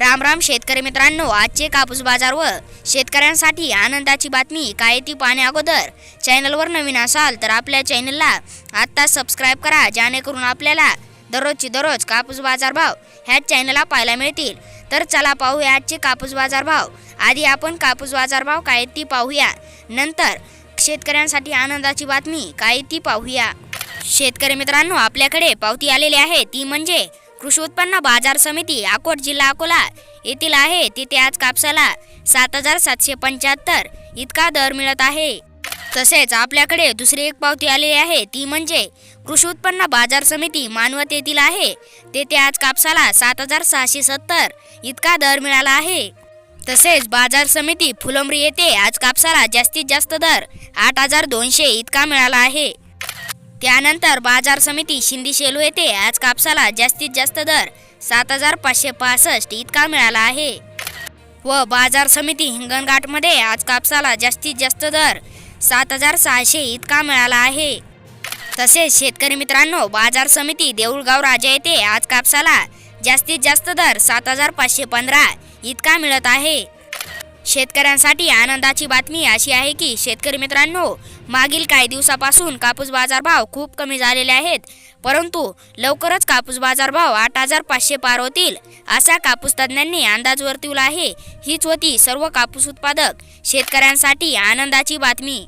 राम राम शेतकरी मित्रांनो आजचे कापूस बाजार व शेतकऱ्यांसाठी आनंदाची बातमी काय ती पाहण्या अगोदर. चॅनलवर नवीन असाल तर आपल्या चॅनलला आत्ता सबस्क्राईब करा जेणेकरून आपल्याला दररोजची दररोज कापूस बाजार भाव ह्याच चॅनलला पाहायला मिळतील. तर चला पाहूया आजचे कापूस बाजार भाव आधी आपण कापूस बाजार भाव काय ती पाहूया. नंतर शेतकऱ्यांसाठी आनंदाची बातमी काय ती पाहूया. शेतकरी मित्रांनो आपल्याकडे पावती आलेली आहे. ती म्हणजे कृषी उत्पन्न बाजार समिती अकोट जिल्हा अकोला येथील आहे. तिथे आज कापसाला सात हजार सातशे पंच्याहत्तर इतका दर मिळत आहे. तसेच आपल्याकडे दुसरी एक पावती आलेली आहे. ती म्हणजे कृषी उत्पन्न बाजार समिती मानवत येथील आहे. तेथे आज कापसाला सात हजार सहाशे सत्तर इतका दर मिळाला आहे. तसेच बाजार समिती फुलंब्री येथे आज कापसाला जास्तीत जास्त दर आठ हजार दोनशे इतका मिळाला आहे. त्यानंतर बाजार समिती शिंदी शेलू येथे आज कापसाला जास्तीत जास्त दर सात हजार पाचशे पासष्ट इतका मिळाला आहे. व बाजार समिती हिंगणघाटमध्ये आज कापसाला जास्तीत जास्त दर सात हजार सहाशे इतका मिळाला आहे. तसेच शेतकरी मित्रांनो बाजार समिती देऊळगाव राजा येथे आज कापसाला जास्तीत जास्त दर सात हजार पाचशे पंधरा इतका मिळत आहे. शेतकऱ्यांसाठी आनंदाची बातमी अशी आहे की शेतकरी मित्रांनो मागील काही दिवसापासून कापूस बाजारभाव खूप कमी झालेले आहेत. परंतु लवकरच कापूस बाजारभाव आठ हजार पाचशे पार होतील असा कापूस तज्ज्ञांनी अंदाज वर्तवला आहे. हीच होती सर्व कापूस उत्पादक शेतकऱ्यांसाठी आनंदाची बातमी.